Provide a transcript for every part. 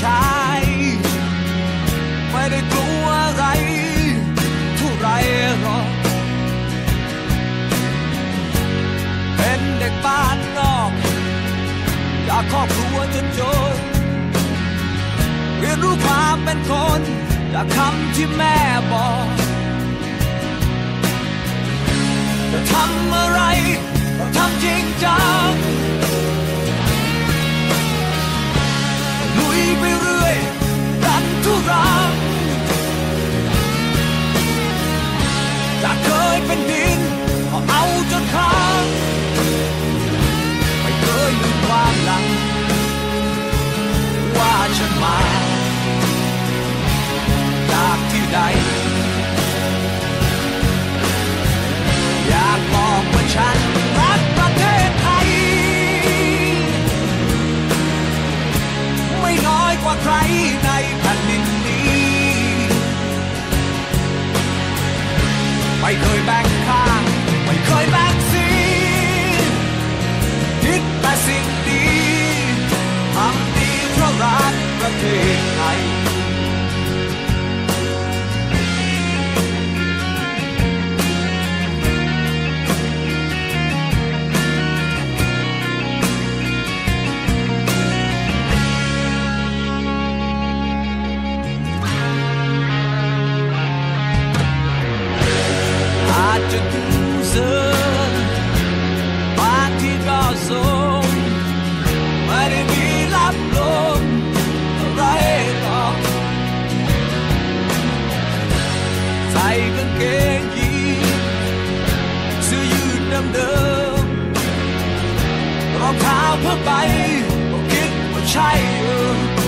ชาย ไม่ได้กลัวอะไรเท่าไรหรอกเป็นเด็กบ้านนอกจากครอบครัวจนจนเรียนรู้ความเป็นคนจากคำที่แม่บอกจะทำอะไรต้องทำจริงจัง เคยเป็นดินก็เอาจนค้างไม่เคยลืมความหลัง ว่าฉันมา จากที่ใด อยากบอกว่าฉันรักประเทศไทย ไม่น้อยกว่าใครในแผ่น จจะดูเสือบางที่ก็สูงไม่ได้มีรับลมอะไรหรอกใส่กางเกงยีนเสื้อยืดเดิมๆรองเท้าผ้าใบก็คิดว่าใช่เออ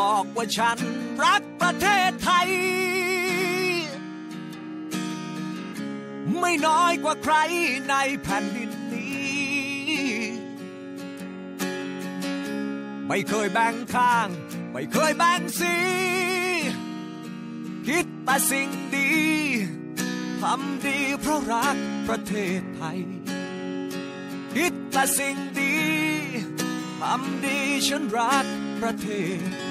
บอกว่าฉันรักประเทศไทย ไม่น้อยกว่าใครในแผ่นดินนี้ ไม่เคยแบ่งข้าง ไม่เคยแบ่งสี คิดแต่สิ่งดีทำดีเพราะรักประเทศไทย คิดแต่สิ่งดีทำดีฉันรักประเทศ